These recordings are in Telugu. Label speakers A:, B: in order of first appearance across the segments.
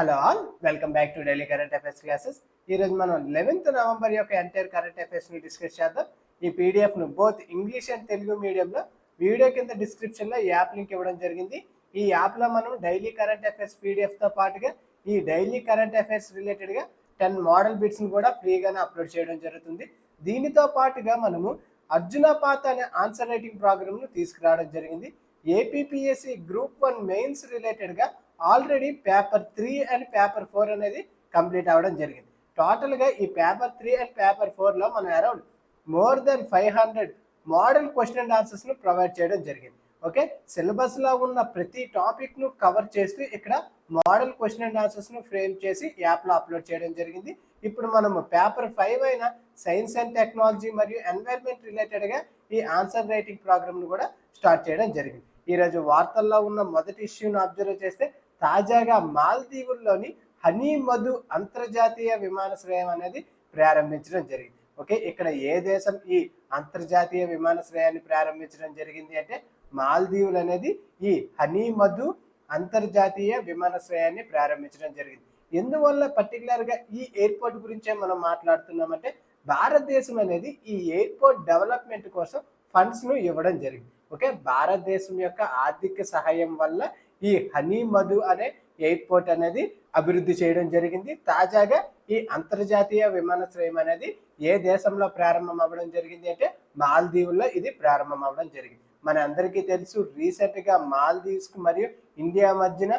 A: Hello all welcome back to daily current affairs classes. ఈరోజు మనం లెవెన్త్ నవంబర్ యొక్క ఎంటైర్ కరెంట్ అఫైర్స్ని డిస్కస్ చేద్దాం. ఈ పీడిఎఫ్ను బోత్ ఇంగ్లీష్ అండ్ తెలుగు మీడియంలో వీడియో కింద డిస్క్రిప్షన్లో యాప్ లింక్ ఇవ్వడం జరిగింది. ఈ యాప్లో మనం డైలీ కరెంట్ అఫైర్స్ పీడిఎఫ్తో పాటుగా ఈ డైలీ కరెంట్ అఫైర్స్ రిలేటెడ్గా టెన్ మోడల్ బిట్స్ని కూడా ఫ్రీగానే అప్లోడ్ చేయడం జరుగుతుంది. దీనితో పాటుగా మనము అర్జున పాత అనే ఆన్సర్ రైటింగ్ ప్రోగ్రామ్ను తీసుకురావడం జరిగింది. ఏపీపీఎస్సి గ్రూప్ వన్ మెయిన్స్ రిలేటెడ్గా already paper three and paper four అనేది కంప్లీట్ అవ్వడం జరిగింది. టోటల్గా ఈ పేపర్ త్రీ అండ్ పేపర్ ఫోర్లో మనం around more than five hundred model question and ఆన్సర్స్ను provide చేయడం జరిగింది. ఓకే? సిలబస్లో ఉన్న ప్రతి టాపిక్ను కవర్ చేస్తూ ఇక్కడ మోడల్ క్వశ్చన్ అండ్ ఆన్సర్స్ను ఫ్రేమ్ చేసి యాప్లో అప్లోడ్ చేయడం జరిగింది. ఇప్పుడు మనము పేపర్ ఫైవ్ అయిన సైన్స్ అండ్ టెక్నాలజీ మరియు ఎన్వైర్న్మెంట్ రిలేటెడ్గా ఈ ఆన్సర్ రైటింగ్ ప్రోగ్రామ్ను కూడా స్టార్ట్ చేయడం జరిగింది. ఈరోజు వార్తల్లో ఉన్న మొదటి ఇష్యూను అబ్జర్వ్ చేస్తే తాజాగా మాల్దీవుల్లోని హనీ మధు అంతర్జాతీయ విమానాశ్రయం అనేది ప్రారంభించడం జరిగింది. ఓకే ఇక్కడ ఏ దేశం ఈ అంతర్జాతీయ విమానాశ్రయాన్ని ప్రారంభించడం జరిగింది అంటే మాల్దీవులు అనేది ఈ హనీ మధు అంతర్జాతీయ విమానాశ్రయాన్ని ప్రారంభించడం జరిగింది. ఎందువల్ల పర్టికులర్గా ఈ ఎయిర్పోర్ట్ గురించే మనం మాట్లాడుతున్నామంటే భారతదేశం అనేది ఈ ఎయిర్పోర్ట్ డెవలప్మెంట్ కోసం ఫండ్స్ను ఇవ్వడం జరిగింది. ఓకే భారతదేశం యొక్క ఆర్థిక సహాయం వల్ల ఈ హనీ మధు అనే ఎయిర్పోర్ట్ అనేది అభివృద్ధి చేయడం జరిగింది. తాజాగా ఈ అంతర్జాతీయ విమానాశ్రయం అనేది ఏ దేశంలో ప్రారంభం అవ్వడం జరిగింది అంటే మాల్దీవుల్లో ఇది ప్రారంభం అవ్వడం జరిగింది. మన అందరికీ తెలుసు రీసెంట్గా మాల్దీవ్స్ మరియు ఇండియా మధ్యన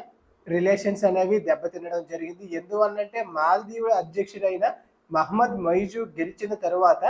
A: రిలేషన్స్ అనేవి దెబ్బతినడం జరిగింది. ఎందువల్లంటే మాల్దీవ్ అధ్యక్షుడైన మహమ్మద్ మొయిజు గెలిచిన తరువాత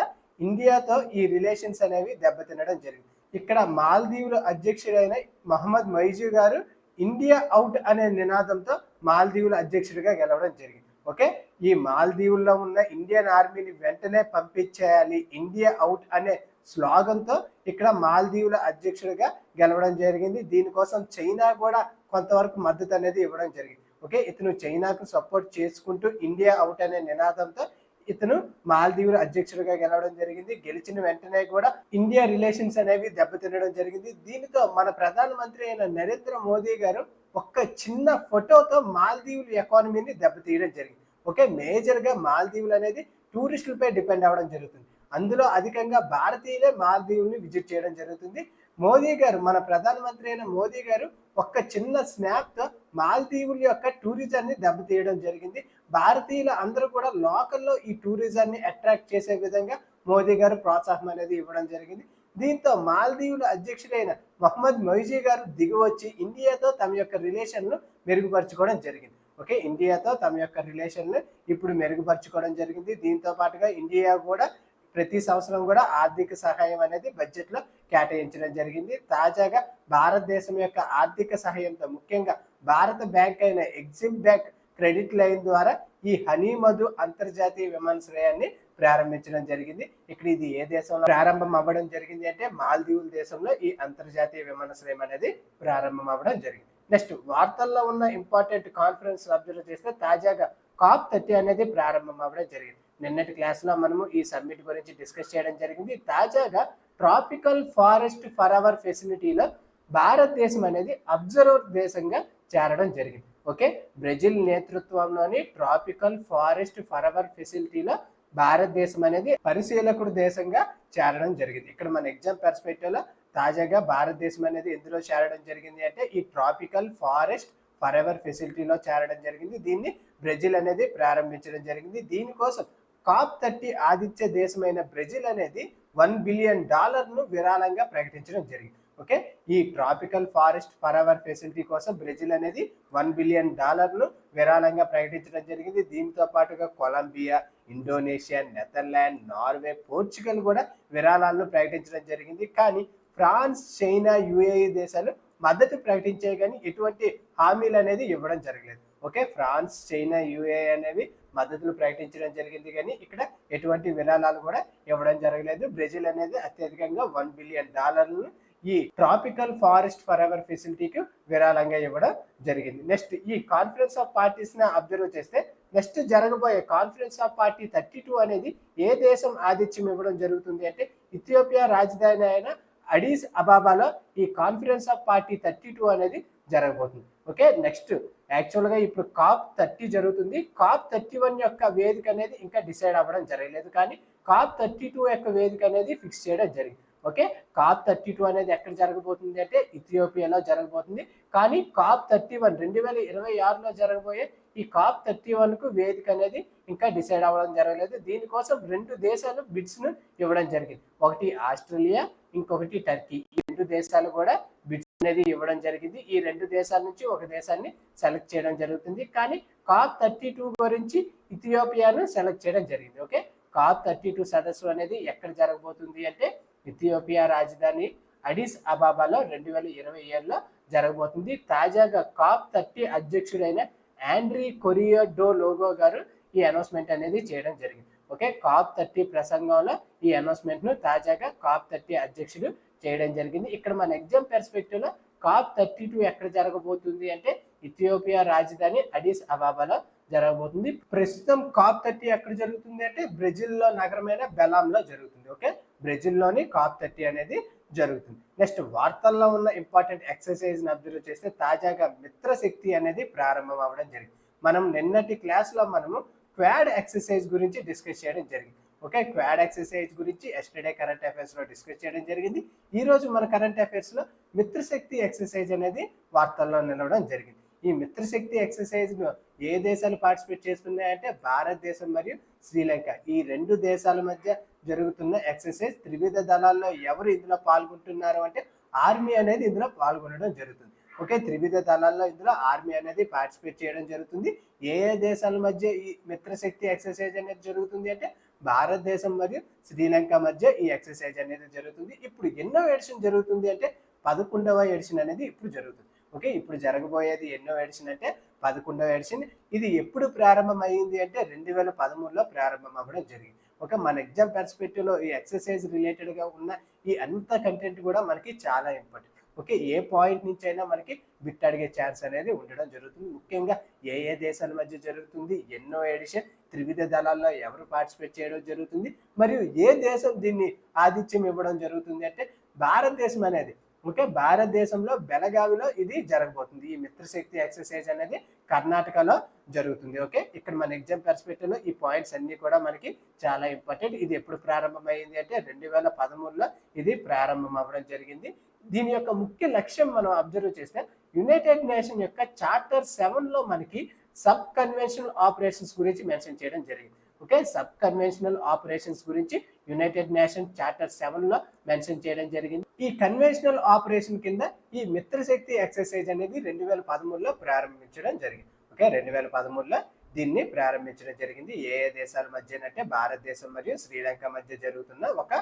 A: ఇండియాతో ఈ రిలేషన్స్ అనేవి దెబ్బతినడం జరిగింది. ఇక్కడ మాల్దీవుల అధ్యక్షుడైన మహమ్మద్ మొయిజు గారు ఇండియా అవుట్ అనే నినాదంతో మాల్దీవుల అధ్యక్షుడిగా గెలవడం జరిగింది. ఓకే? ఈ మాల్దీవుల్లో ఉన్న ఇండియన్ ఆర్మీని వెంటనే పంపించేయాలి ఇండియా అవుట్ అనే స్లోగన్తో ఇక్కడ మాల్దీవుల అధ్యక్షుడిగా గెలవడం జరిగింది. దీనికోసం చైనా కూడా కొంతవరకు మద్దతు అనేది ఇవ్వడం జరిగింది. ఓకే? ఇతను చైనాకు సపోర్ట్ చేసుకుంటూ ఇండియా అవుట్ అనే నినాదంతో ఇతను మాల్దీవుల అధ్యక్షుడిగా గెలవడం జరిగింది. గెలిచిన వెంటనే కూడా ఇండియా రిలేషన్స్ అనేవి దెబ్బతినడం జరిగింది. దీనితో మన ప్రధానమంత్రి అయిన నరేంద్ర మోదీ గారు ఒక్క చిన్న ఫోటోతో మాల్దీవుల ఎకానమీని దెబ్బతీయడం జరిగింది. ఓకే మేజర్గా మాల్దీవులు అనేది టూరిస్టులపై డిపెండ్ అవ్వడం జరుగుతుంది. అందులో అధికంగా భారతీయులే మాల్దీవుల్ని విజిట్ చేయడం జరుగుతుంది. మోదీ గారు మన ప్రధానమంత్రి అయిన మోదీ గారు ఒక్క చిన్న స్నాప్తో మాల్దీవుల యొక్క టూరిజాన్ని దెబ్బతీయడం జరిగింది. భారతీయులు అందరూ కూడా లోకల్లో ఈ టూరిజాన్ని అట్రాక్ట్ చేసే విధంగా మోదీ గారు ప్రోత్సాహం అనేది ఇవ్వడం జరిగింది. దీంతో మాల్దీవుల అధ్యక్షుడైన మహమ్మద్ మొయిజీ గారు దిగువచ్చి ఇండియాతో తమ యొక్క రిలేషన్ను మెరుగుపరచుకోవడం జరిగింది. ఓకే ఇండియాతో తమ యొక్క రిలేషన్ను ఇప్పుడు మెరుగుపరచుకోవడం జరిగింది. దీంతో పాటుగా ఇండియా కూడా ప్రతి సంవత్సరం కూడా ఆర్థిక సహాయం అనేది బడ్జెట్లో కేటాయించడం జరిగింది. తాజాగా భారతదేశం యొక్క ఆర్థిక సహాయంతో ముఖ్యంగా భారత బ్యాంక్ అయిన ఎగ్జిమ్ బ్యాంక్ క్రెడిట్ లైన్ ద్వారా ఈ హనీ మధు అంతర్జాతీయ విమానాశ్రయాన్ని ప్రారంభించడం జరిగింది. ఇక్కడ ఇది ఏ దేశంలో ప్రారంభం అవ్వడం జరిగింది అంటే మాల్దీవుల దేశంలో ఈ అంతర్జాతీయ విమానాశ్రయం అనేది ప్రారంభం అవ్వడం జరిగింది. నెక్స్ట్ వార్తల్లో ఉన్న ఇంపార్టెంట్ కాన్ఫరెన్స్ అబ్జర్వ్ చేస్తే తాజాగా కాప్ థర్టీ అనేది ప్రారంభం అవ్వడం జరిగింది. నిన్నటి క్లాస్లో మనము ఈ సబ్మిట్ గురించి డిస్కస్ చేయడం జరిగింది. తాజాగా ట్రాపికల్ ఫారెస్ట్ ఫర్ అవర్ ఫెసిలిటీలో భారతదేశం అనేది అబ్జర్వర్ దేశంగా చేరడం జరిగింది. ఓకే? బ్రెజిల్ నేతృత్వంలోని ట్రాపికల్ ఫారెస్ట్ ఫర్ అవర్ ఫెసిలిటీలో భారతదేశం అనేది పరిశీలకుడు దేశంగా చేరడం జరిగింది. ఇక్కడ మన ఎగ్జామ్ పర్స్పెక్టివ్లో తాజాగా భారతదేశం అనేది ఎందులో చేరడం జరిగింది అంటే ఈ ట్రాపికల్ ఫారెస్ట్ ఫర్ ఎవర్ ఫెసిలిటీలో చేరడం జరిగింది. దీన్ని బ్రెజిల్ అనేది ప్రారంభించడం జరిగింది. దీనికోసం కాప్ థర్టీ ఆదిత్య దేశమైన బ్రెజిల్ అనేది వన్ బిలియన్ డాలర్ను విరాళంగా ప్రకటించడం జరిగింది. ఓకే? ఈ tropical forest forever facility కోసం బ్రెజిల్ అనేది వన్ బిలియన్ డాలర్ను విరాళంగా ప్రకటించడం జరిగింది. దీంతో పాటుగా Colombia Indonesia Netherland Norway Portugal కూడా విరాళాలను ప్రకటించడం జరిగింది. కానీ ఫ్రాన్స్ చైనా యుఏఈ దేశాలు మద్దతు ప్రకటించే కానీ ఎటువంటి హామీలు అనేది ఇవ్వడం జరగలేదు. ఓకే? ఫ్రాన్స్ చైనా యుఏ అనేవి మద్దతులు ప్రకటించడం జరిగింది కానీ ఇక్కడ ఎటువంటి విరాళాలు కూడా ఇవ్వడం జరగలేదు. బ్రెజిల్ అనేది అత్యధికంగా వన్ బిలియన్ డాలర్లు ఈ ట్రాపికల్ ఫారెస్ట్ ఫర్ ఎవర్ ఫెసిలిటీకి విరాళంగా ఇవ్వడం జరిగింది. నెక్స్ట్ ఈ కాన్ఫరెన్స్ ఆఫ్ పార్టీస్ని అబ్జర్వ్ చేస్తే నెక్స్ట్ జరగబోయే conference of party thirty two అనేది ఏ దేశం ఆతిథ్యం ఇవ్వడం జరుగుతుంది అంటే ఇథియోపియా రాజధాని అయిన అడీస్ అబాబాలో ఈ conference of party thirty two అనేది జరగబోతుంది. ఓకే నెక్స్ట్ యాక్చువల్గా ఇప్పుడు కాప్ థర్టీ జరుగుతుంది. కాప్ థర్టీ వన్ యొక్క వేదిక అనేది ఇంకా డిసైడ్ అవ్వడం జరగలేదు కానీ కాప్ థర్టీ టూ యొక్క వేదిక అనేది ఫిక్స్ చేయడం జరిగింది. ఓకే కాప్ థర్టీ టూ అనేది ఎక్కడ జరగబోతుంది అంటే ఇథియోపియాలో జరగబోతుంది. కానీ కాప్ థర్టీ వన్ రెండు వేల ఇరవై ఆరులో జరగబోయే ఈ కాప్ థర్టీ వన్కు వేదిక అనేది ఇంకా డిసైడ్ అవ్వడం జరగలేదు. దీనికోసం రెండు దేశాలు బిడ్స్ను ఇవ్వడం జరిగింది. ఒకటి ఆస్ట్రేలియా ఇంకొకటి టర్కీ రెండు దేశాలు కూడా బిడ్స్ అనేది ఇవ్వడం జరిగింది. ఈ రెండు దేశాల నుంచి ఒక దేశాన్ని సెలెక్ట్ చేయడం జరుగుతుంది. కానీ కాప్ థర్టీ టూ గురించి ఇథియోపియాను సెలెక్ట్ చేయడం జరిగింది. ఓకే? కాప్ థర్టీ టూ సదస్సు అనేది ఎక్కడ జరగబోతుంది అంటే ఇథియోపియా రాజధాని అడిస్ అబాబాలో రెండు వేల ఇరవై ఏడులో జరగబోతుంది. తాజాగా COP thirty అధ్యక్షుడైన Andre Correa do Lago garu ఈ అనౌన్స్మెంట్ అనేది చేయడం జరిగింది. ఓకే? కాప్ థర్టీ ప్రసంగంలో ఈ అనౌన్స్మెంట్ను తాజాగా కాప్ థర్టీ అధ్యక్షుడు చేయడం జరిగింది. ఇక్కడ మన ఎగ్జామ్ పెర్స్పెక్టివ్లో కాప్ థర్టీ టూ ఎక్కడ జరగబోతుంది అంటే ఇథియోపియా రాజధాని అడిస్ అబాబాలో జరగబోతుంది. ప్రస్తుతం కాప్ థర్టీ ఎక్కడ జరుగుతుంది అంటే బ్రెజిల్లో నగరమైన బెలాంలో జరుగుతుంది. ఓకే? బ్రెజిల్లోని కాప్ థర్టీ అనేది జరుగుతుంది. నెక్స్ట్ వార్తల్లో ఉన్న ఇంపార్టెంట్ ఎక్సర్సైజ్ అబ్జర్వ్ చేస్తే తాజాగా మిత్రశక్తి అనేది ప్రారంభం అవ్వడం జరిగింది. మనం నిన్నటి క్లాస్లో మనము క్వాడ్ ఎక్సర్సైజ్ గురించి డిస్కస్ చేయడం జరిగింది. ఓకే క్వాడ్ ఎక్సర్సైజ్ గురించి ఎస్టర్డే కరెంట్ అఫైర్స్లో డిస్కస్ చేయడం జరిగింది. ఈ రోజు మన కరెంట్ అఫైర్స్లో మిత్రశక్తి ఎక్సర్సైజ్ అనేది వార్తల్లో నిలవడం జరిగింది. ఈ మిత్రశక్తి ఎక్సర్సైజ్ను ఏ దేశాలు పార్టిసిపేట్ చేస్తున్నాయంటే భారతదేశం మరియు శ్రీలంక. ఈ రెండు దేశాల మధ్య జరుగుతున్న ఎక్సర్సైజ్ త్రివిధ దళాల్లో ఎవరు ఇందులో పాల్గొంటున్నారు అంటే ఆర్మీ అనేది ఇందులో పాల్గొనడం జరుగుతుంది. ఓకే త్రివిధ దళాల్లో ఇందులో ఆర్మీ అనేది పార్టిసిపేట్ చేయడం జరుగుతుంది. ఏ ఏ దేశాల మధ్య ఈ మిత్రశక్తి ఎక్సర్సైజ్ అనేది జరుగుతుంది అంటే భారతదేశం మరియు శ్రీలంక మధ్య ఈ ఎక్సర్సైజ్ అనేది జరుగుతుంది. ఇప్పుడు ఎన్నో ఎడిషన్ జరుగుతుంది అంటే పదకొండవ ఎడిషన్ అనేది ఇప్పుడు జరుగుతుంది. ఓకే ఇప్పుడు జరగబోయేది ఎన్నో ఎడిషన్ అంటే పదకొండవ ఎడిషన్. ఇది ఎప్పుడు ప్రారంభం అంటే రెండు వేల పదమూడులో ప్రారంభం అవ్వడం జరిగింది. ఓకే మన ఎగ్జామ్ పెర్స్పెక్టివ్లో ఈ ఎక్సర్సైజ్ రిలేటెడ్గా ఉన్న ఈ అంత కంటెంట్ కూడా మనకి చాలా ఇంపార్టెంట్. ఓకే ఏ పాయింట్ నుంచి అయినా మనకి బిట్ అడిగే ఛాన్స్ అనేది ఉండడం జరుగుతుంది. ముఖ్యంగా ఏ ఏ దేశాల మధ్య జరుగుతుంది ఎన్నో ఎడిషన్ త్రివిధ దళాల్లో ఎవరు పార్టిసిపేట్ చేయడం జరుగుతుంది మరియు ఏ దేశం దీన్ని ఆతిథ్యం ఇవ్వడం జరుగుతుంది అంటే భారతదేశం అనేది. ఓకే భారతదేశంలో బెలగావిలో ఇది జరగబోతుంది. ఈ మిత్రశక్తి ఎక్సర్సైజ్ అనేది కర్ణాటకలో జరుగుతుంది. ఓకే ఇక్కడ మన ఎగ్జామ్ పర్స్పెక్టివ్లో ఈ పాయింట్స్ అన్ని కూడా మనకి చాలా ఇంపార్టెంట్. ఇది ఎప్పుడు ప్రారంభమైంది అంటే రెండు వేల పదమూడులో ఇది ప్రారంభం అవ్వడం జరిగింది. దీని యొక్క ముఖ్య లక్ష్యం మనం అబ్జర్వ్ చేస్తే యునైటెడ్ నేషన్ యొక్క చార్టర్ సెవెన్లో మనకి సబ్ కన్వెన్షనల్ ఆపరేషన్స్ గురించి మెన్షన్ చేయడం జరిగింది. ఓకే సబ్ కన్వెన్షనల్ ఆపరేషన్స్ గురించి యునైటెడ్ నేషన్ చార్టర్ సెవెన్లో మెన్షన్ చేయడం జరిగింది. ఈ కన్వెన్షనల్ ఆపరేషన్ కింద ఈ మిత్రశక్తి ఎక్సర్సైజ్ అనేది రెండు వేల పదమూడులో ప్రారంభించడం జరిగింది. ఓకే రెండు వేల పదమూడులో దీన్ని ప్రారంభించడం జరిగింది. ఏ ఏ దేశాల మధ్య అంటే భారతదేశం మరియు శ్రీలంక మధ్య జరుగుతున్న ఒక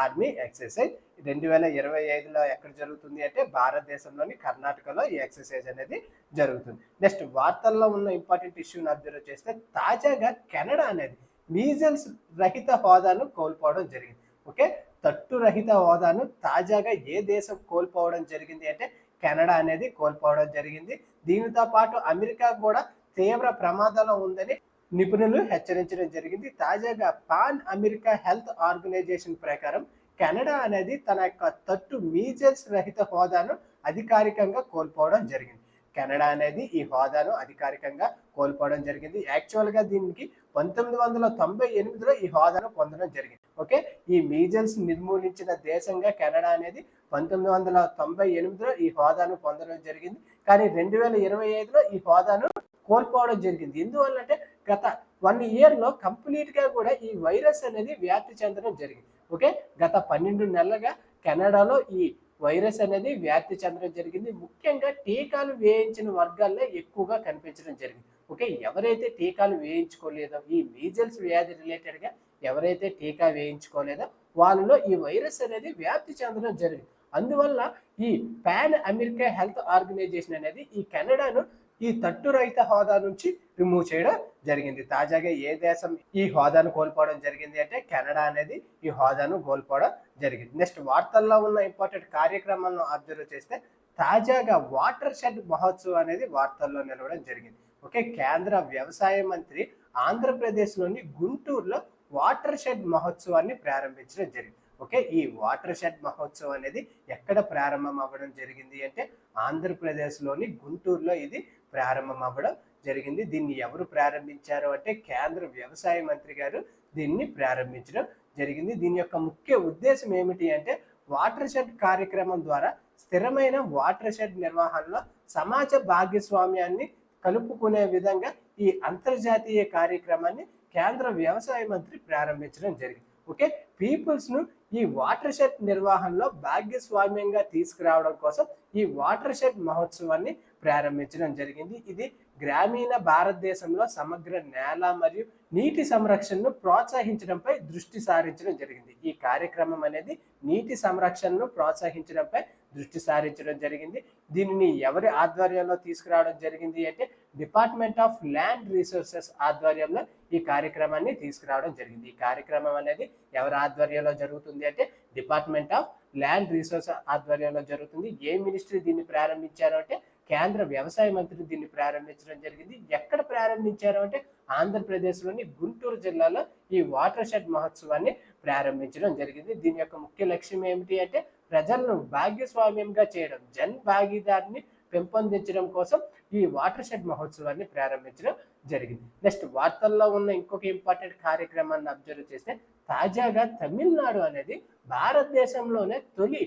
A: ఆర్మీ ఎక్సర్సైజ్. రెండు వేల ఇరవై ఐదులో ఎక్కడ జరుగుతుంది అంటే భారతదేశంలోని కర్ణాటకలో ఈ ఎక్సర్సైజ్ అనేది జరుగుతుంది. నెక్స్ట్ వార్తల్లో ఉన్న ఇంపార్టెంట్ ఇష్యూని అబ్జర్వ్ చేస్తే తాజాగా కెనడా అనేది మీజల్స్ రహిత హోదాను కోల్పోవడం జరిగింది. ఓకే? తట్టు రహిత హోదాను తాజాగా ఏ దేశం కోల్పోవడం జరిగింది అంటే కెనడా అనేది కోల్పోవడం జరిగింది. దీనితో పాటు అమెరికా కూడా తీవ్ర ప్రమాదంలో ఉందని నిపుణులు హెచ్చరించడం జరిగింది. తాజాగా పాన్ అమెరికా హెల్త్ ఆర్గనైజేషన్ ప్రకారం కెనడా అనేది తన యొక్క తట్టు మీజల్స్ రహిత హోదాను అధికారికంగా కోల్పోవడం జరిగింది. కెనడా అనేది ఈ హోదాను అధికారికంగా కోల్పోవడం జరిగింది. యాక్చువల్గా దీనికి పంతొమ్మిది వందల తొంభై ఎనిమిదిలో ఈ హోదాను పొందడం జరిగింది. ఓకే? ఈ మీజల్స్ నిర్మూలించిన దేశంగా కెనడా అనేది పంతొమ్మిది వందల తొంభై ఎనిమిదిలో ఈ హోదాను పొందడం జరిగింది. కానీ రెండు వేల ఇరవై ఐదులో ఈ హోదాను కోల్పోవడం జరిగింది. ఎందువల్ల అంటే గత వన్ ఇయర్లో కంప్లీట్గా కూడా ఈ వైరస్ అనేది వ్యాప్తి చెందడం జరిగింది. ఓకే? గత పన్నెండు నెలలుగా కెనడాలో ఈ వైరస్ అనేది వ్యాప్తి చెందడం జరిగింది. ముఖ్యంగా టీకాలు వేయించిన వర్గాల్లో ఎక్కువగా కనిపించడం జరిగింది. ఓకే? ఎవరైతే టీకాలు వేయించుకోలేదో ఈ మీజల్స్ వ్యాధి రిలేటెడ్గా ఎవరైతే టీకా వేయించుకోలేదో వాళ్ళలో ఈ వైరస్ అనేది వ్యాప్తి చెందడం జరిగింది. అందువల్ల ఈ పాన్ అమెరికా హెల్త్ ఆర్గనైజేషన్ అనేది ఈ కెనడాను ఈ తట్టు రహిత హోదా నుంచి రిమూవ్ చేయడం జరిగింది. తాజాగా ఏ దేశం ఈ హోదాను కోల్పోవడం జరిగింది అంటే కెనడా అనేది ఈ హోదాను కోల్పోవడం జరిగింది. నెక్స్ట్ వార్తల్లో ఉన్న ఇంపార్టెంట్ కార్యక్రమాలను అబ్జర్వ్ చేస్తే తాజాగా వాటర్ షెడ్ మహోత్సవం అనేది వార్తల్లో నిలవడం జరిగింది. ఓకే కేంద్ర వ్యవసాయ మంత్రి ఆంధ్రప్రదేశ్లోని గుంటూరులో వాటర్ షెడ్ మహోత్సవాన్ని ప్రారంభించడం జరిగింది. ఓకే ఈ వాటర్ షెడ్ మహోత్సవం అనేది ఎక్కడ ప్రారంభం అవ్వడం జరిగింది అంటే ఆంధ్రప్రదేశ్లోని గుంటూరులో ఇది ప్రారంభం అవ్వడం జరిగింది. దీన్ని ఎవరు ప్రారంభించారు అంటే కేంద్ర వ్యవసాయ మంత్రి గారు దీన్ని ప్రారంభించడం జరిగింది. దీని యొక్క ముఖ్య ఉద్దేశం ఏమిటి అంటే వాటర్ షెడ్ కార్యక్రమం ద్వారా స్థిరమైన వాటర్ షెడ్ నిర్వహణలో సమాజ భాగస్వామ్యాన్ని కలుపుకునే విధంగా ఈ అంతర్జాతీయ కార్యక్రమాన్ని కేంద్ర వ్యవసాయ మంత్రి ప్రారంభించడం జరిగింది. ఓకే? పీపుల్స్ను ఈ వాటర్ షెడ్ నిర్వహణలో భాగస్వామ్యంగా తీసుకురావడం కోసం ఈ వాటర్ షెడ్ మహోత్సవాన్ని ప్రారంభించడం జరిగింది. ఇది గ్రామీణ భారతదేశంలో సమగ్ర నేల మరియు నీటి సంరక్షణను ప్రోత్సహించడంపై దృష్టి సారించడం జరిగింది. ఈ కార్యక్రమం అనేది నీటి సంరక్షణను ప్రోత్సహించడంపై దృష్టి సారించడం జరిగింది. దీనిని ఎవరి ఆధ్వర్యంలో తీసుకురావడం జరిగింది అంటే డిపార్ట్మెంట్ ఆఫ్ ల్యాండ్ రిసోర్సెస్ ఆధ్వర్యంలో ఈ కార్యక్రమాన్ని తీసుకురావడం జరిగింది. ఈ కార్యక్రమం అనేది ఎవరి ఆధ్వర్యంలో జరుగుతుంది అంటే డిపార్ట్మెంట్ ఆఫ్ ల్యాండ్ రిసోర్స్ ఆధ్వర్యంలో జరుగుతుంది. ఏ మినిస్ట్రీ దీన్ని ప్రారంభించారు అంటే కేంద్ర వ్యవసాయ మంత్రి దీన్ని ప్రారంభించడం జరిగింది. ఎక్కడ ప్రారంభించారు అంటే ఆంధ్రప్రదేశ్లోని గుంటూరు జిల్లాలో ఈ వాటర్ షెడ్ మహోత్సవాన్ని ప్రారంభించడం జరిగింది. దీని యొక్క ముఖ్య లక్ష్యం ఏమిటి అంటే ప్రజలను భాగ్యస్వామ్యంగా చేయడం జన్ భాగీదారిని పెంపొందించడం కోసం ఈ వాటర్ షెడ్ మహోత్సవాన్ని ప్రారంభించడం జరిగింది. నెక్స్ట్ వార్తల్లో ఉన్న ఇంకొక ఇంపార్టెంట్ కార్యక్రమాన్ని అబ్జర్వ్ చేస్తే తాజాగా తమిళనాడు అనేది భారతదేశంలోనే తొలి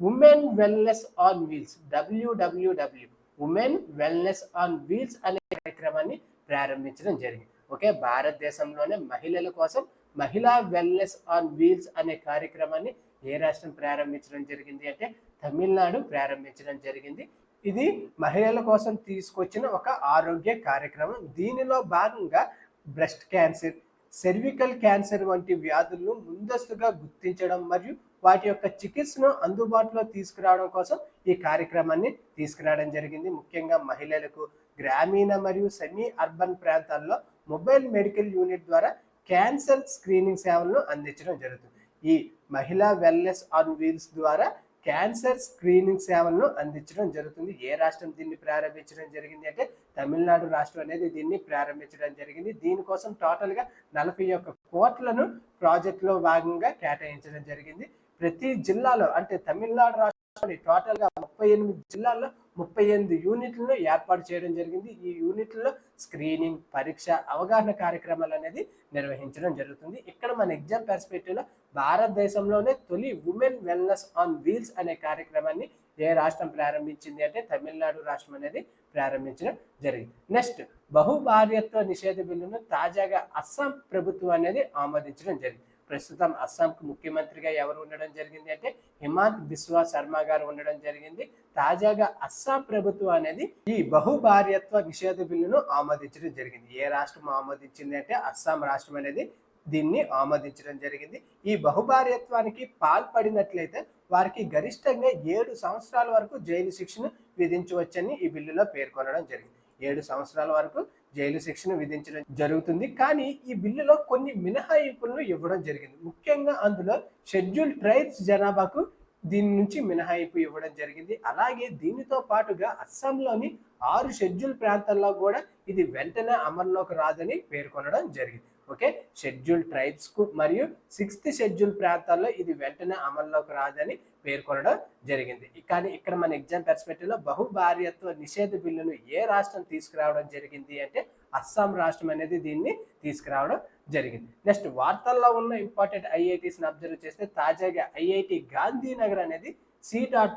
A: women wellness on wheels WWW women wellness on wheels అనే కార్యక్రమాన్ని ప్రారంభించడం జరిగింది. ఓకే? భారతదేశంలోనే మహిళల కోసం మహిళా వెల్నెస్ ఆన్ వీల్స్ అనే కార్యక్రమాన్ని ఏ రాష్ట్రం ప్రారంభించడం జరిగింది అంటే తమిళనాడు ప్రారంభించడం జరిగింది. ఇది మహిళల కోసం తీసుకొచ్చిన ఒక ఆరోగ్య కార్యక్రమం. దీనిలో భాగంగా బ్రెస్ట్ క్యాన్సర్ సెర్వికల్ క్యాన్సర్ వంటి వ్యాధులను ముందస్తుగా గుర్తించడం మరియు వాటి యొక్క చికిత్సను అందుబాటులో తీసుకురావడం కోసం ఈ కార్యక్రమాన్ని తీసుకురావడం జరిగింది. ముఖ్యంగా మహిళలకు గ్రామీణ మరియు సెమీ అర్బన్ ప్రాంతాల్లో మొబైల్ మెడికల్ యూనిట్ ద్వారా క్యాన్సర్ స్క్రీనింగ్ సేవలను అందించడం జరుగుతుంది. ఈ మహిళా వెల్నెస్ ఆన్ వీల్స్ ద్వారా క్యాన్సర్ స్క్రీనింగ్ సేవలను అందించడం జరుగుతుంది. ఏ రాష్ట్రం దీన్ని ప్రారంభించడం జరిగింది అంటే తమిళనాడు రాష్ట్రం అనేది దీన్ని ప్రారంభించడం జరిగింది. దీనికోసం టోటల్గా నలభై ఒక్క కోట్లను ప్రాజెక్టులో భాగంగా కేటాయించడం జరిగింది. ప్రతి జిల్లాలో అంటే తమిళనాడు రాష్ట్రంలోని టోటల్గా ముప్పై ఎనిమిది జిల్లాల్లో ముప్పై ఎనిమిది యూనిట్లను ఏర్పాటు చేయడం జరిగింది. ఈ యూనిట్లలో స్క్రీనింగ్ పరీక్ష అవగాహన కార్యక్రమాలు అనేది నిర్వహించడం జరుగుతుంది. ఇక్కడ మన ఎగ్జామ్ పర్స్పెక్టివ్లో భారతదేశంలోనే తొలి ఉమెన్ వెల్నెస్ ఆన్ వీల్స్ అనే కార్యక్రమాన్ని ఏ రాష్ట్రం ప్రారంభించింది అంటే తమిళనాడు రాష్ట్రం అనేది ప్రారంభించడం జరిగింది. నెక్స్ట్ బహుభార్యత్వ నిషేధ బిల్లును తాజాగా అస్సాం ప్రభుత్వం అనేది ఆమోదించడం జరిగింది. ప్రస్తుతం అస్సాంకు ముఖ్యమంత్రిగా ఎవరు ఉండడం జరిగింది అంటే హిమాంత్ బిస్వా శర్మ గారు ఉండడం జరిగింది. తాజాగా అస్సాం ప్రభుత్వం అనేది ఈ బహుభార్యత్వ నిషేధ బిల్లును ఆమోదించడం జరిగింది. ఏ రాష్ట్రం ఆమోదించింది అంటే అస్సాం రాష్ట్రం అనేది దీన్ని ఆమోదించడం జరిగింది. ఈ బహుభార్యత్వానికి పాల్పడినట్లయితే వారికి గరిష్టంగా ఏడు సంవత్సరాల వరకు జైలు శిక్షను విధించవచ్చని ఈ బిల్లులో పేర్కొనడం జరిగింది. ఏడు సంవత్సరాల వరకు జైలు శిక్షను విధించడం జరుగుతుంది. కానీ ఈ బిల్లులో కొన్ని మినహాయింపులను ఇవ్వడం జరిగింది. ముఖ్యంగా అందులో షెడ్యూల్ ట్రైబ్స్ జనాభాకు దీని నుంచి మినహాయింపు ఇవ్వడం జరిగింది. అలాగే దీనితో పాటుగా అస్సాంలోని ఆరు షెడ్యూల్ ప్రాంతాల్లో కూడా ఇది వెంటనే అమల్లోకి రాదని పేర్కొనడం జరిగింది. ఓకే? షెడ్యూల్ ట్రైబ్స్కు మరియు సిక్స్త్ షెడ్యూల్ ప్రాంతాల్లో ఇది వెంటనే అమల్లోకి రాదని పేర్కొనడం జరిగింది. కానీ ఇక్కడ మన ఎగ్జామ్ పర్స్పెక్టివ్లో బహుభార్యత్వ నిషేధ బిల్లును ఏ రాష్ట్రం తీసుకురావడం జరిగింది అంటే అస్సాం రాష్ట్రం అనేది దీన్ని తీసుకురావడం జరిగింది. నెక్స్ట్ వార్తల్లో ఉన్న ఇంపార్టెంట్ ఐఐటీస్ని అబ్జర్వ్ చేస్తే తాజాగా ఐఐటి గాంధీనగర్ అనేది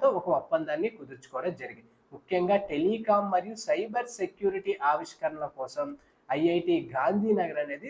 A: తో ఒక ఒప్పందాన్ని కుదుర్చుకోవడం జరిగింది. ముఖ్యంగా టెలికాం మరియు సైబర్ సెక్యూరిటీ ఆవిష్కరణల కోసం ఐఐటి గాంధీనగర్ అనేది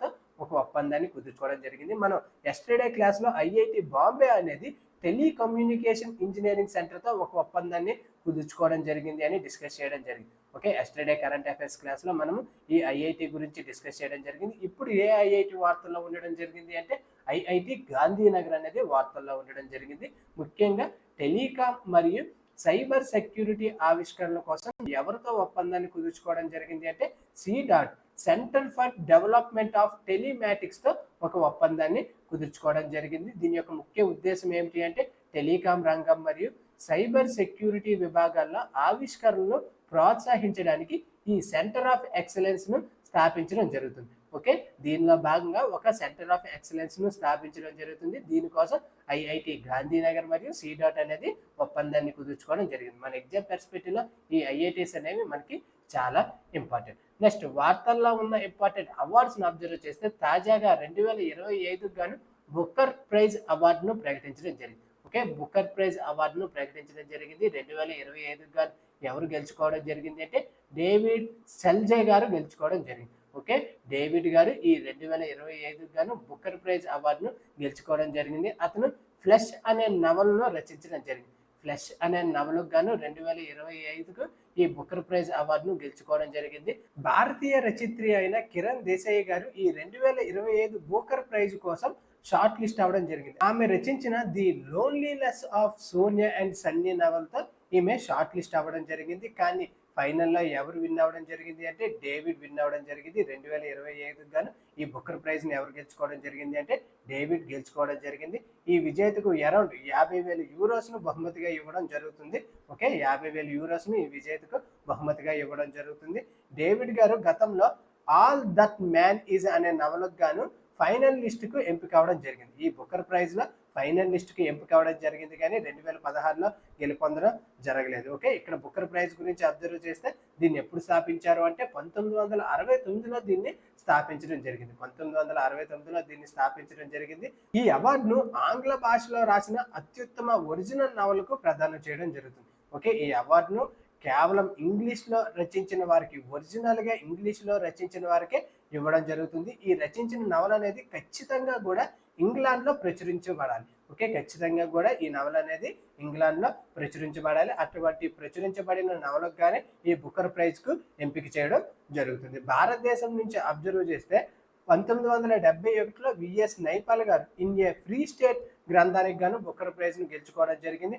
A: తో ఒక ఒప్పందాన్ని కుదుర్చుకోవడం జరిగింది. మనం ఎస్టర్డే క్లాస్లో ఐఐటి బాంబే అనేది టెలికమ్యూనికేషన్ ఇంజనీరింగ్ సెంటర్తో ఒక ఒప్పందాన్ని కుదుర్చుకోవడం జరిగింది అని డిస్కస్ చేయడం జరిగింది. ఓకే ఎస్టర్డే కరెంట్ అఫైర్స్ క్లాస్లో మనము ఈ ఐఐటి గురించి డిస్కస్ చేయడం జరిగింది. ఇప్పుడు ఏ ఐఐటి వార్తల్లో ఉండడం జరిగింది అంటే ఐఐటి గాంధీనగర్ అనేది వార్తల్లో ఉండడం జరిగింది. ముఖ్యంగా టెలికాం మరియు సైబర్ సెక్యూరిటీ ఆవిష్కరణల కోసం ఎవరితో ఒప్పందాన్ని కుదుర్చుకోవడం జరిగింది అంటే CDOT centre for development of టెలిమాటిక్స్తో ఒక ఒప్పందాన్ని కుదుర్చుకోవడం జరిగింది. దీని యొక్క ముఖ్య ఉద్దేశం ఏమిటి అంటే టెలికాం రంగం మరియు సైబర్ సెక్యూరిటీ విభాగాల్లో ఆవిష్కరణలు ప్రోత్సహించడానికి ఈ సెంటర్ ఆఫ్ ఎక్సలెన్స్ను స్థాపించడం జరుగుతుంది. ఓకే? దీనిలో భాగంగా ఒక సెంటర్ ఆఫ్ ఎక్సలెన్స్ను స్థాపించడం జరుగుతుంది. దీనికోసం ఐఐటి గాంధీనగర్ మరియు సి డాట్ అనేది ఒప్పందాన్ని కుదుర్చుకోవడం జరిగింది. మన ఎగ్జామ్ పెర్స్పెక్టివ్లో ఈ ఐఐటీస్ అనేవి మనకి చాలా ఇంపార్టెంట్. నెక్స్ట్ వార్తల్లో ఉన్న ఇంపార్టెంట్ అవార్డ్స్ను అబ్జర్వ్ చేస్తే తాజాగా రెండు వేల ఇరవై ఐదుకు గాను బుక్కర్ ప్రైజ్ అవార్డును ప్రకటించడం జరిగింది. ఓకే? బుక్కర్ ప్రైజ్ అవార్డును ప్రకటించడం జరిగింది. రెండు వేల ఇరవై ఐదుకు గాను ఎవరు గెలుచుకోవడం జరిగింది అంటే డేవిడ్ సెల్జే గారు గెలుచుకోవడం జరిగింది. ఓకే? డేవిడ్ గారు ఈ రెండు వేల ఇరవై ఐదుకు గాను బుక్కర్ ప్రైజ్ అవార్డును గెలుచుకోవడం జరిగింది. అతను ఫ్లెష్ అనే నవలను రచించడం జరిగింది. ఫ్లెష్ అనే నవలకు గాను రెండు వేల ఇరవై ఐదుకు ఈ బుక్కర్ ప్రైజ్ అవార్డును గెలుచుకోవడం జరిగింది. భారతీయ రచయిత్రి అయిన కిరణ్ దేశాయి గారు ఈ రెండు వేల ఇరవై ఐదు బుక్కర్ ప్రైజ్ కోసం షార్ట్ లిస్ట్ అవ్వడం జరిగింది. ఆమె రచించిన the loneliness of Sonia and Sunny నవల్తో ఈమె షార్ట్ లిస్ట్ అవ్వడం జరిగింది. కానీ ఫైనల్లో ఎవరు విన్ అవ్వడం జరిగింది అంటే డేవిడ్ విన్ అవ్వడం జరిగింది. రెండు వేల ఇరవై ఐదుకు గాను ఈ బుక్కర్ ప్రైజ్ని ఎవరు గెలుచుకోవడం జరిగింది అంటే డేవిడ్ గెలుచుకోవడం జరిగింది. ఈ విజేతకు అరౌండ్ యాభై వేల యూరోస్ను బహుమతిగా ఇవ్వడం జరుగుతుంది. ఓకే? యాభై వేల యూరోస్ను ఈ విజేతకు బహుమతిగా ఇవ్వడం జరుగుతుంది. డేవిడ్ గారు గతంలో ఆల్ దట్ మ్యాన్ ఈజ్ అనే నవలకు గాను ఫైనల్ లిస్టుకు ఎంపిక అవడం జరిగింది. ఈ బుక్కర్ ప్రైజ్లో ఫైనల్ లిస్టుకి ఎంపిక అవడం జరిగింది కానీ రెండు వేల పదహారులో గెలుపొందడం జరగలేదు. ఓకే? ఇక్కడ బుక్కర్ ప్రైజ్ గురించి అబ్జర్వ్ చేస్తే దీన్ని ఎప్పుడు స్థాపించారు అంటే పంతొమ్మిది వందల అరవై తొమ్మిదిలో దీన్ని స్థాపించడం జరిగింది. పంతొమ్మిది వందల అరవై తొమ్మిదిలో దీన్ని స్థాపించడం జరిగింది. ఈ అవార్డును ఆంగ్ల భాషలో రాసిన అత్యుత్తమ ఒరిజినల్ నవలకు ప్రదానం చేయడం జరుగుతుంది. ఓకే? ఈ అవార్డును కేవలం ఇంగ్లీష్లో రచించిన వారికి ఒరిజినల్గా ఇంగ్లీష్లో రచించిన వారికే ఇవ్వడం జరుగుతుంది. ఈ రచించిన నవల అనేది ఖచ్చితంగా కూడా ఇంగ్లాండ్లో ప్రచురించబడాలి. ఓకే? ఖచ్చితంగా కూడా ఈ నవల అనేది ఇంగ్లాండ్లో ప్రచురించబడాలి. అటువంటి ప్రచురించబడిన నవలకు కానీ ఈ బుక్కర్ ప్రైజ్కు ఎంపిక చేయడం జరుగుతుంది. భారతదేశం నుంచి అబ్జర్వ్ చేస్తే పంతొమ్మిది వందల డెబ్బై ఒకటిలో విఎస్ నైపాల్ గారు ఇన్ ఏ ఫ్రీ స్టేట్ గ్రంథానికి గాను బుక్కర్ ప్రైజ్ను గెలుచుకోవడం జరిగింది.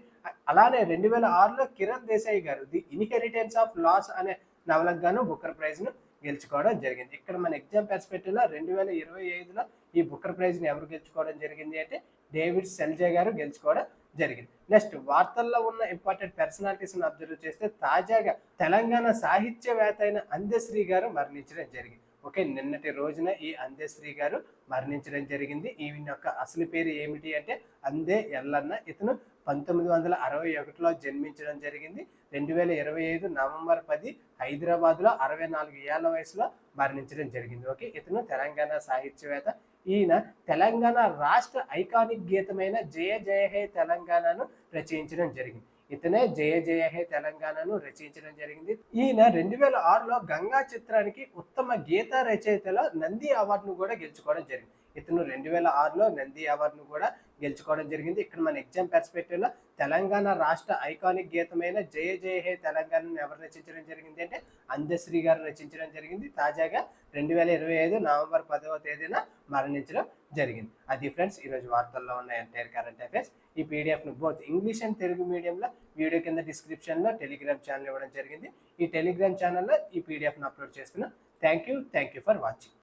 A: అలానే రెండు వేల ఆరులో కిరణ్ దేశాయి గారు ది ఇన్హెరిటెన్స్ ఆఫ్ లాస్ అనే నవలకు గాను బుక్కర్ ప్రైజ్ను గెలుచుకోవడం జరిగింది. ఇక్కడ మన ఎగ్జామ్ పెర్స్పెక్టివ్లో రెండు వేల ఇరవై ఐదులో ఈ బుక్కర్ ప్రైజ్ని ఎవరు గెలుచుకోవడం జరిగింది అంటే డేవిడ్ సెల్జే గారు గెలుచుకోవడం జరిగింది. నెక్స్ట్ వార్తల్లో ఉన్న ఇంపార్టెంట్ పర్సనాలిటీస్ని అబ్జర్వ్ చేస్తే తాజాగా తెలంగాణ సాహిత్యవేత్త అయిన అందశ్రీ గారు మరణించడం జరిగింది. ఓకే నిన్నటి రోజున ఈ అందేశ్రీ గారు మరణించడం జరిగింది. ఈయన యొక్క అసలు పేరు ఏమిటి అంటే అందే ఎల్లన్న. ఇతను పంతొమ్మిది వందల అరవై ఒకటిలో జన్మించడం జరిగింది. రెండు వేల ఇరవై ఐదు నవంబర్ పది హైదరాబాద్లో అరవై నాలుగు ఏళ్ళ వయసులో మరణించడం జరిగింది. ఓకే ఇతను తెలంగాణ సాహిత్యవేత్త. ఈయన తెలంగాణ రాష్ట్ర ఐకానిక్ గీతమైన జయ జయ హే తెలంగాణను రచయించడం జరిగింది. ఇతనే జయ జయ హే తెలంగాణను రచించడం జరిగింది. ఈయన రెండు వేల ఆరులో గంగా చిత్రానికి ఉత్తమ గీత రచయితలో నంది అవార్డును కూడా గెలుచుకోవడం జరిగింది. ఇతను రెండు వేల ఆరులో నంది అవార్డును కూడా గెలుచుకోవడం జరిగింది. ఇక్కడ మన ఎగ్జామ్ పెర్స్పెక్టివ్లో తెలంగాణ రాష్ట్ర ఐకానిక్ గీతమైన జయ జయ హే తెలంగాణను ఎవరు రచించడం జరిగింది అంటే అందశ్రీ గారు రచించడం జరిగింది. తాజాగా రెండు వేల ఇరవై ఐదు నవంబర్ పదవ తేదీన మరణించడం జరిగింది. అది ఫ్రెండ్స్ ఈరోజు వార్తల్లో ఉన్న ఎంటైర్ కరెంట్ అఫైర్స్. ఈ పీడిఎఫ్ను బోత్ ఇంగ్లీష్ అండ్ తెలుగు మీడియంలో వీడియో కింద డిస్క్రిప్షన్లో టెలిగ్రామ్ ఛానల్ ఇవ్వడం జరిగింది. ఈ టెలిగ్రామ్ ఛానల్లో ఈ పీడిఎఫ్ను అప్లోడ్ చేస్తున్నాం. Thank you thank you for watching.